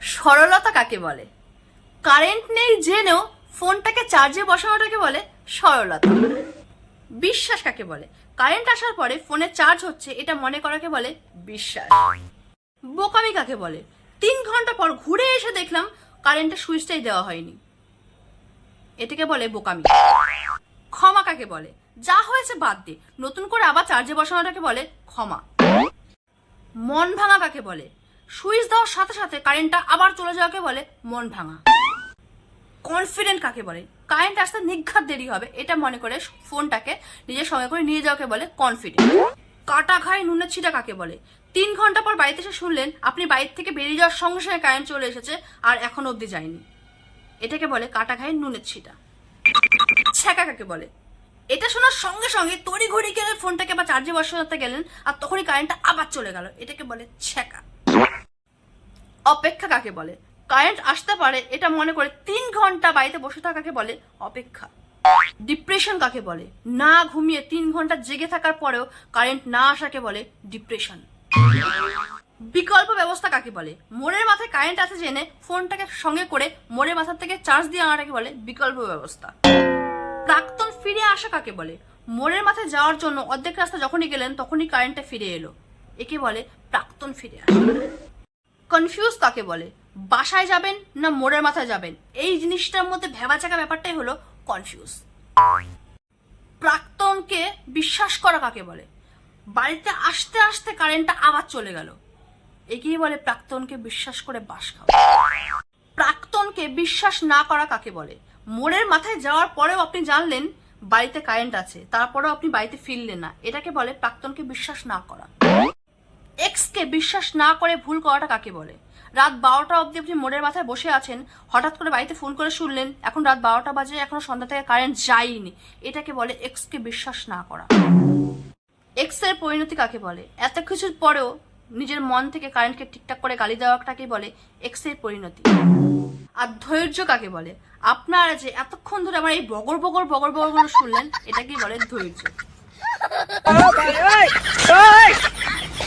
সরলতা কাকে বলে? কারেন্ট নেই জেনেও ফোনটাকে চার্জে বসানোটাকে বলে সরলতা। বিশ্বাস কাকে বলে? কারেন্ট আসার পরে ফোনে চার্জ হচ্ছে, এটা মনে করাকে বলে বিশ্বাস। বোকামি কাকে বলে? তিন ঘণ্টা পর ঘুরে এসে দেখলাম কারেন্টের সুইচটাই দেওয়া হয়নি। এটাকে বলে বোকামি। ক্ষমা কাকে বলে? যা হয়েছে বাদ দে। নতুন করে আবার চার্জে বসানোটাকে বলে ক্ষমা। মন ভাঙা কাকে বলে? সুইচ দেওয়ার সাথে সাথে কারেন্টটা আবার চলে যাওয়াকে বলে মন ভাঙা। কনফিডেন্ট কাকে বলে? কারেন্ট আসতে নিঘাত দেরি হবে, এটা মনে করে ফোনটাকে নিজের সঙ্গে করে নিয়ে যাওয়াকে বলে কনফিডেন্ট কাটা খায় নুনের ছিটা কাকে বলে? তিন ঘণ্টা পর বাড়িতে এসে শুনলেন, আপনি বাইরে থেকে বেরিয়ে যাওয়ার সঙ্গে সঙ্গে কারেন্ট চলে এসেছে আর এখন অবধি যায়নি। এটাকে বলে কাটা খায় নুনের ছিটা। ছ্যাঁকা কাকে বলে? এটা শোনার সঙ্গে সঙ্গে তড়ি ঘড়ি গেলে ফোনটাকে বা চার্জে বসাতে গেলেন আর তখনই কারেন্টটা আবার চলে গেল, এটাকে বলে ছ্যাঁকা। অপেক্ষা কাকে বলে? কারেন্ট আসতে পারে, এটা মনে করে তিন ঘণ্টা বাড়িতে বসে থাকাকে বলে? অপেক্ষা। ডিপ্রেশন কাকে বলে? না ঘুমিয়ে তিন ঘণ্টা জেগে থাকার পরেও কারেন্ট না আসাকে বলে ডিপ্রেশন। বিকল্প ব্যবস্থা কাকে বলে? মোড়ের মাথায় কারেন্ট আছে জেনে ফোনটাকে সঙ্গে করে মোড়ের মাথার থেকে চার্জ দিয়ে আনাটাকে বলে বিকল্প ব্যবস্থা। প্রাক্তন ফিরে আসা কাকে বলে? মোড়ের মাথায় যাওয়ার জন্য অর্ধেক রাস্তা যখনই গেলেন তখনই কারেন্টটা ফিরে এলো। একে বলে প্রাক্তন ফিরে আসা। কনফিউজ কাকে বলে? বাসায় যাবেন না মোড়ের মাথায় যাবেন? এই জিনিসটার মধ্যে ভেবাচাকা ব্যাপারটাই হলো কনফিউজ প্রাক্তনকে বিশ্বাস করা কাকে বলে? বাড়িতে আসতে আসতে কারেন্টটা আবার চলে গেল। একেই বলে প্রাক্তনকে বিশ্বাস করে বাস খাওয়া। প্রাক্তনকে বিশ্বাস না করা কাকে বলে? মোড়ের মাথায় যাওয়ার পরেও আপনি জানলেন বাড়িতে কারেন্ট আছে, তারপরেও আপনি বাড়িতে ফিরলেন না। এটাকে বলে প্রাক্তনকে বিশ্বাস না করা। এক্স কে বিশ্বাস না করে ভুল করাটা কাকে বলে রাত বারোটা অবধি আপনি মোড়ের মাথায় বসে আছেন হঠাৎ করে বাড়িতে ফোন করে শুনলেন এখন রাত বারোটা বাজে এখনও সন্ধ্যা থেকে কারেন্ট যায়নি এটাকে বলে এক্স কে বিশ্বাস না করা এক্সের পরিণতি কাকে বলে এত কিছুর পরেও নিজের মন থেকে কারেন্টকে ঠিকঠাক করে গালি দেওয়াটাকে বলে এক্সের পরিণতি আর ধৈর্য কাকে বলে আপনারা যে এতক্ষণ ধরে আমার এই বগর বগর বগর বগর শুনলেন এটাকেই বলে ধৈর্য